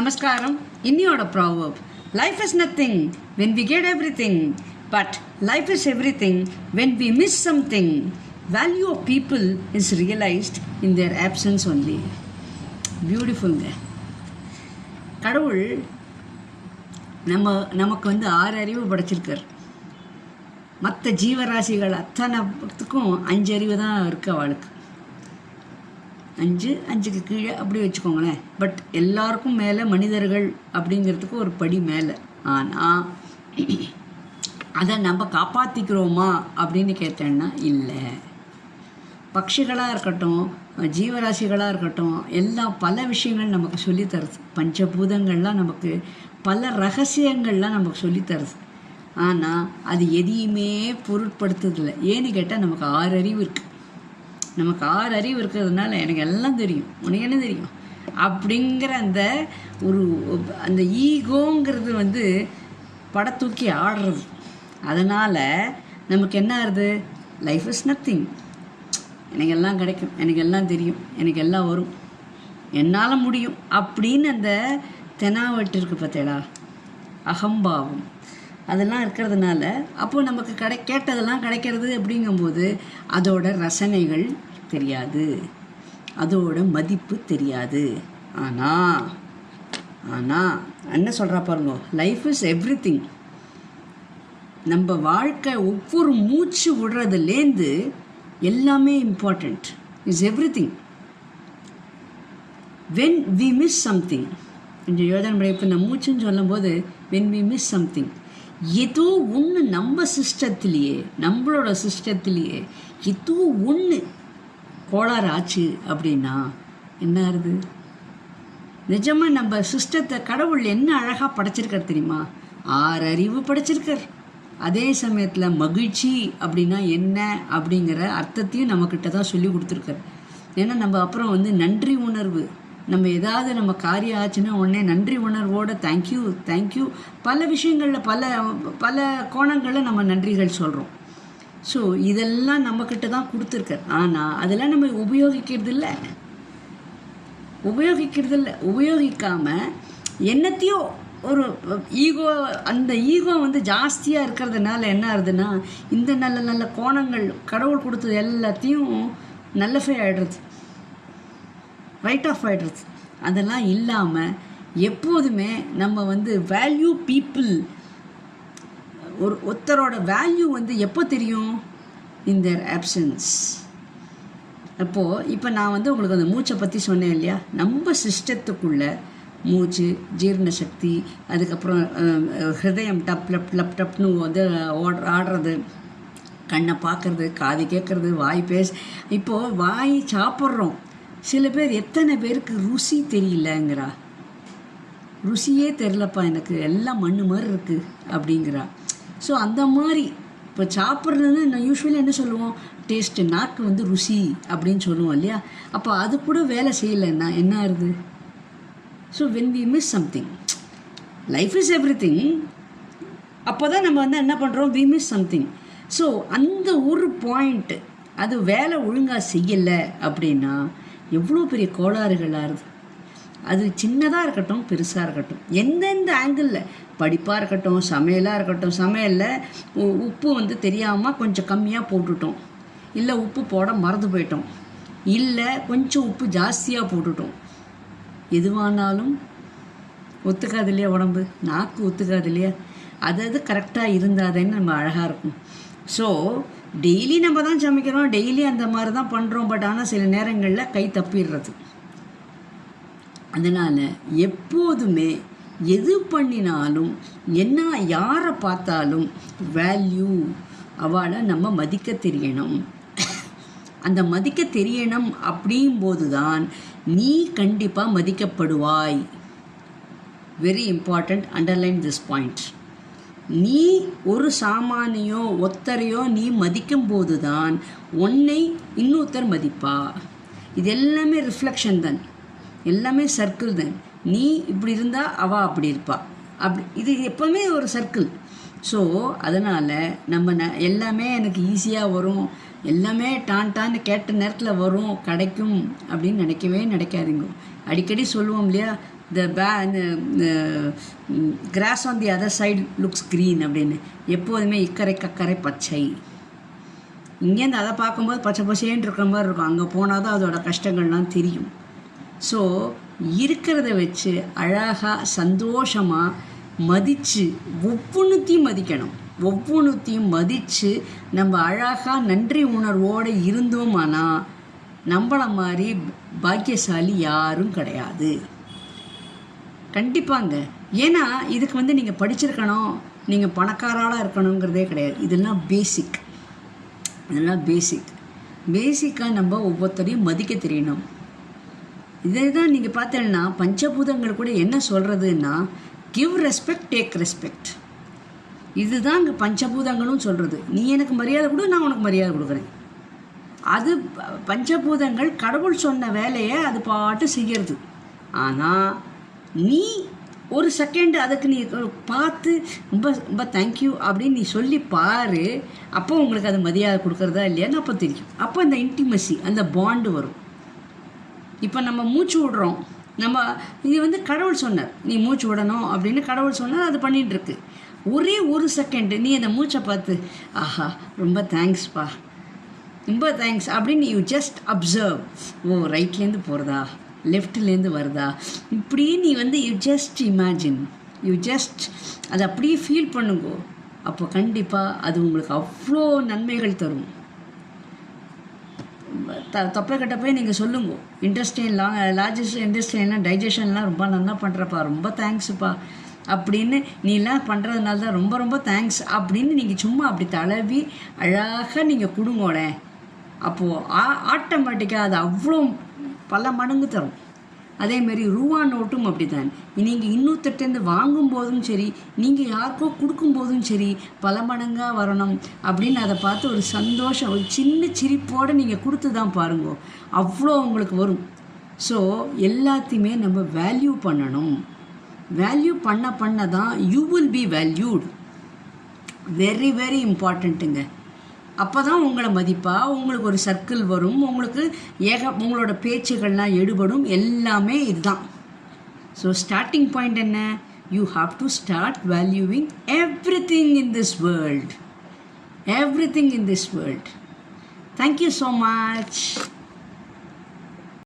நமஸ்காரம். இன்னியோட proverb life is nothing when we get everything but life is everything when we miss something value of people is realised in their absence only பியூட்டிஃபுல்ங்க கடவுள் நம்ம நமக்கு வந்து ஆறு அறிவு படைச்சிருக்கார். மற்ற ஜீவராசிகள் அத்தனைத்துக்கும் அஞ்சு அறிவு தான் இருக்குது அவளுக்கு. அஞ்சு அஞ்சுக்கு கீழே அப்படி வச்சுக்கோங்களேன். பட் எல்லாருக்கும் மேலே மனிதர்கள் அப்படிங்கிறதுக்கு ஒரு படி மேலே. ஆனால் அதை நம்ம காப்பாற்றிக்கிறோமா அப்படின்னு கேட்டேன்னா இல்லை. பட்சிகளாக இருக்கட்டும் ஜீவராசிகளாக இருக்கட்டும் எல்லாம் பல விஷயங்கள் நமக்கு சொல்லித்தருது. பஞ்சபூதங்கள்லாம் நமக்கு பல ரகசியங்கள்லாம் நமக்கு சொல்லித்தருது. ஆனால் அது எதையுமே பொருட்படுத்துறதில்லை. ஏன்னு கேட்டால் நமக்கு ஆறு அறிவு இருக்குது நமக்கு ஆறு அறிவு இருக்கிறதுனால எனக்கு எல்லாம் தெரியும். உனக்கு என்ன தெரியும்? அப்படிங்கிற அந்த ஒரு அந்த ஈகோங்கிறது வந்து படத்தூக்கி ஆடுறது. அதனால் நமக்கு என்ன ஆகுது லைஃப் இஸ் நத்திங் எனக்கு எல்லாம் கிடைக்கும். எனக்கு எல்லாம் தெரியும். எனக்கு எல்லாம் வரும். என்னால் முடியும். அப்படின்னு அந்த தெனாவட்டு இருக்கு பார்த்தேடா. அகம்பாவம். அதெல்லாம் இருக்கிறதுனால அப்போது நமக்கு கிடை கேட்டதெல்லாம் கிடைக்கிறது அப்படிங்கும்போது அதோட ரசனைகள் தெரியாது. அதோட மதிப்பு தெரியாது. ஆனால் ஆனால் என்ன சொல்கிறா பாருங்க லைஃப் இஸ் எவ்ரி திங் நம்ம வாழ்க்கை ஒவ்வொரு மூச்சு விடுறதுலேருந்து எல்லாமே important is everything when we miss something இந்த யோஜனை பண்ணி இப்போ நான் மூச்சுன்னு சொல்லும்போது வென் வி மிஸ் சம்திங் ஏதோ ஒன்று நம்ம சிஸ்டத்துலேயே நம்மளோட சிஸ்டத்துலேயே ஏதோ ஒன்று கோளாறு ஆச்சு அப்படின்னா என்ன ஆகுது நிஜமாக நம்ம சிஸ்டத்தை கடவுள் என்ன அழகாக படைச்சிருக்கார் தெரியுமா? ஆறு அறிவு படைச்சிருக்கார். அதே சமயத்தில் மகிழ்ச்சி அப்படின்னா என்ன அப்படிங்கிற அர்த்தத்தையும் நம்மக்கிட்ட தான் சொல்லி கொடுத்துருக்கார். ஏன்னா நம்ம அப்புறம் வந்து நன்றி உணர்வு. நம்ம ஏதாவது நம்ம காரியம் ஆச்சுன்னா உடனே நன்றி உணர்வோடு தேங்க்யூ தேங்க்யூ பல விஷயங்களில் பல பல கோணங்களில் நம்ம நன்றிகள் சொல்கிறோம் ஸோ இதெல்லாம் நம்மக்கிட்ட தான் கொடுத்துருக்கார் ஆனால் அதெல்லாம் நம்ம உபயோகிக்கிறது இல்லை உபயோகிக்கிறது இல்லை உபயோகிக்காமல் என்னத்தையோ ஒரு ஈகோ அந்த ஈகோ வந்து ஜாஸ்தியாக இருக்கிறதுனால என்ன ஆகுதுன்னா இந்த நல்ல நல்ல கோணங்கள் கடவுள் கொடுத்தது எல்லாத்தையும் நல்லஃபை ஆகிடுறது ரைட் ஆஃப் ஆகிடுறது அதெல்லாம் இல்லாமல் எப்போதுமே நம்ம வந்து வேல்யூ பீப்புள் ஒரு ஒருத்தரோட வேல்யூ வந்து எப்போ தெரியும்? இன் தேர் ஆப்சன்ஸ் அப்போது இப்போ நான் வந்து உங்களுக்கு அந்த மூச்சை பற்றி சொன்னேன் இல்லையா? நம்ம சிஸ்டத்துக்குள்ளே மூச்சு ஜீரண சக்தி அதுக்கப்புறம் ஹிருதயம் டப் லப் லப் டப்னு வந்து ஓடுற ஆடுறது கண்ணை பார்க்குறது காது கேட்குறது வாய் பேச இப்போது வாய் சாப்பிட்றோம். சில பேர் எத்தனை பேருக்கு ருசி தெரியலங்கிறா? ருசியே தெரிலப்பா எனக்கு எல்லாம் மண்ணு மாதிரி இருக்குது அப்படிங்கிறா. ஸோ அந்த மாதிரி இப்போ சாப்பிட்றது நான் யூஸ்வலி என்ன சொல்லுவோம்? டேஸ்ட்டு நாக்கு வந்து ருசி அப்படின்னு சொல்லுவோம் இல்லையா? அப்போ அது கூட வேலை செய்யலைன்னா என்ன ஆகுது? So when we miss something life is everything அப்போ தான் நம்ம வந்து என்ன பண்ணுறோம் வி மிஸ் சம்திங் ஸோ அந்த ஒரு பாயிண்ட்டு அது வேலை ஒழுங்காக செய்யலை அப்படின்னா எவ்வளோ பெரிய கோளாறுகளாக இருக்குது அது சின்னதாக இருக்கட்டும் பெருசாக இருக்கட்டும். எந்தெந்த ஆங்கிளில் படிப்பாக இருக்கட்டும் சமையலாக இருக்கட்டும். சமையலில் உப்பு வந்து தெரியாமல் கொஞ்சம் கம்மியாக போட்டுட்டோம். இல்லை உப்பு போட மறந்து போயிட்டோம். இல்லை கொஞ்சம் உப்பு ஜாஸ்தியாக போட்டுட்டோம். எதுவானாலும் ஒத்துக்காது இல்லையா உடம்பு? நாக்கு ஒத்துக்காது இல்லையா? அது அது கரெக்டாக இருந்தாதேன்னு நம்ம அழகாக இருக்கும். ஸோ டெய்லி நம்ம தான் சமைக்கிறோம். டெய்லி அந்த மாதிரி தான் பண்ணுறோம் பட் ஆனால் சில நேரங்களில் கை தப்பிடுறது. அதனால் எப்போதுமே எது பண்ணினாலும் என்ன யாரை பார்த்தாலும் வேல்யூ அவளை நம்ம மதிக்க தெரியணும். அந்த மதிக்க தெரியணும் அப்படிங்கும்போது தான் நீ கண்டிப்பாக மதிக்கப்படுவாய். Very important underline this point நீ ஒரு சாமானியோ ஒத்தரையோ நீ மதிக்கும் போது தான் உன்னை இன்னொருத்தர் மதிப்பா. இது எல்லாமே ரிஃப்ளெக்ஷன் தான். எல்லாமே சர்க்கிள் தான். நீ இப்படி இருந்தால் அவள் அப்படி இருப்பா. அப்படி இது எப்போவுமே ஒரு சர்க்கிள் ஸோ அதனால் நம்ம ந எல்லாமே எனக்கு ஈஸியாக வரும். எல்லாமே டான் டான்னு கேட்ட நேரத்தில் வரும் கிடைக்கும் அப்படின்னு நினைக்கவே நினைக்காதீங்க. அடிக்கடி சொல்லுவோம் இல்லையா? த பே இந்த grass on the other side looks green அப்படின்னு. எப்போதுமே இக்கரை கக்கரை பச்சை. இங்கேருந்து அதை பார்க்கும்போது பச்சை பசேன்னு இருக்கிற மாதிரி இருக்கும். அங்கே போனால் தான் அதோட கஷ்டங்கள்லாம் தெரியும். ஸோ இருக்கிறத வச்சு அழகாக சந்தோஷமாக மதித்து ஒவ்வொன்றுத்தையும் மதிக்கணும். ஒவ்வொன்றுத்தையும் மதித்து நம்ம அழகாக நன்றி உணர்வோடு இருந்தோமானா நம்மள மாதிரி பாக்கியசாலி யாரும் கிடையாது. கண்டிப்பாங்க. ஏன்னா இதுக்கு வந்து நீங்கள் படிச்சிருக்கணும் நீங்கள் பணக்காராளாக இருக்கணுங்கிறதே கிடையாது. இதெல்லாம் பேசிக் இதெல்லாம் பேசிக் பேசிக்காக நம்ம ஒவ்வொருத்தரையும் மதிக்க தெரியணும். இதே தான் நீங்கள் பார்த்தீங்கன்னா பஞ்சபூதங்கள் கூட என்ன சொல்கிறதுன்னா கிவ் ரெஸ்பெக்ட் டேக் ரெஸ்பெக்ட் இதுதான் இங்கே பஞ்சபூதங்களும் சொல்கிறது நீ எனக்கு மரியாதை கொடு நான் உனக்கு மரியாதை கொடுக்குறேன். அது பஞ்சபூதங்கள் கடவுள் சொன்ன வேலையை அது பாட்டு செய்கிறது ஆனால் நீ ஒரு செகண்ட் அதுக்கு நீ பார்த்து ரொம்ப ரொம்ப தேங்க்யூ அப்படின்னு நீ சொல்லி பாரு அப்போ உங்களுக்கு அது மரியாதை கொடுக்குறதா இல்லையான்னு அப்போ தெரியும். அப்போ அந்த இன்டிமசி அந்த பாண்டு வரும். இப்போ நம்ம மூச்சு விடுறோம். நம்ம இது வந்து கடவுள் சொன்னார். நீ மூச்சு விடணும் அப்படின்னு கடவுள் சொன்னார். அது பண்ணிட்டு இருக்கு ஒரே ஒரு செகண்ட் நீ அந்த மூச்சை பார்த்து ஆஹா ரொம்ப தேங்க்ஸ்ப்பா ரொம்ப தேங்க்ஸ் அப்படின்னு யூ ஜஸ்ட் அப்சர்வ் ஓ ரைட்லேருந்து போகிறதா லெஃப்ட்லேருந்து வருதா? இப்படி நீ வந்து you just imagine you just அதை அப்படியே ஃபீல் பண்ணுங்கோ. அப்போ கண்டிப்பாக அது உங்களுக்கு அவ்வளோ நன்மைகள் தரும். த தொப்பை கிட்ட போய் நீங்கள் சொல்லுங்க இன்டெஸ்டைன் லாங் லார்ஜஸ்ட் இன்டெஸ்டைன்லாம் டைஜஷன்லாம் ரொம்ப நல்லா பண்ணுறப்பா ரொம்ப தேங்க்ஸுப்பா அப்படின்னு நீலாம் பண்ணுறதுனால தான் ரொம்ப ரொம்ப தேங்க்ஸ் அப்படின்னு நீங்கள் சும்மா அப்படி தழவி அழகாக நீங்கள் கொடுங்கோளேன் அப்போது ஆ ஆட்டோமேட்டிக்காக அது அவ்வளோ பல மடங்கு தரும். அதேமாரி ரூபா நோட்டும் அப்படித்தான். நீங்கள் இன்னொருத்தட்டேருந்து வாங்கும் போதும் சரி நீங்கள் யாருக்கோ கொடுக்கும் போதும் சரி பல மடங்காக வரணும் அப்படின்னு அதை பார்த்து ஒரு சந்தோஷம் ஒரு சின்ன சிரிப்போடு நீங்கள் கொடுத்து தான் பாருங்க. அவ்வளோ உங்களுக்கு வரும். ஸோ எல்லாத்தையுமே நம்ம வேல்யூ பண்ணணும். வேல்யூ பண்ண பண்ண தான் you will be valued very very இம்பார்ட்டண்ட்டுங்க அப்போ தான் உங்களை மதிப்பாக உங்களுக்கு ஒரு சர்க்கிள் வரும். உங்களுக்கு ஏக உங்களோட பேச்சுகள்லாம் எடுபடும். எல்லாமே இதுதான். ஸோ ஸ்டார்டிங் பாயிண்ட் என்ன? You have to start valuing everything in this world everything in this world thank you so much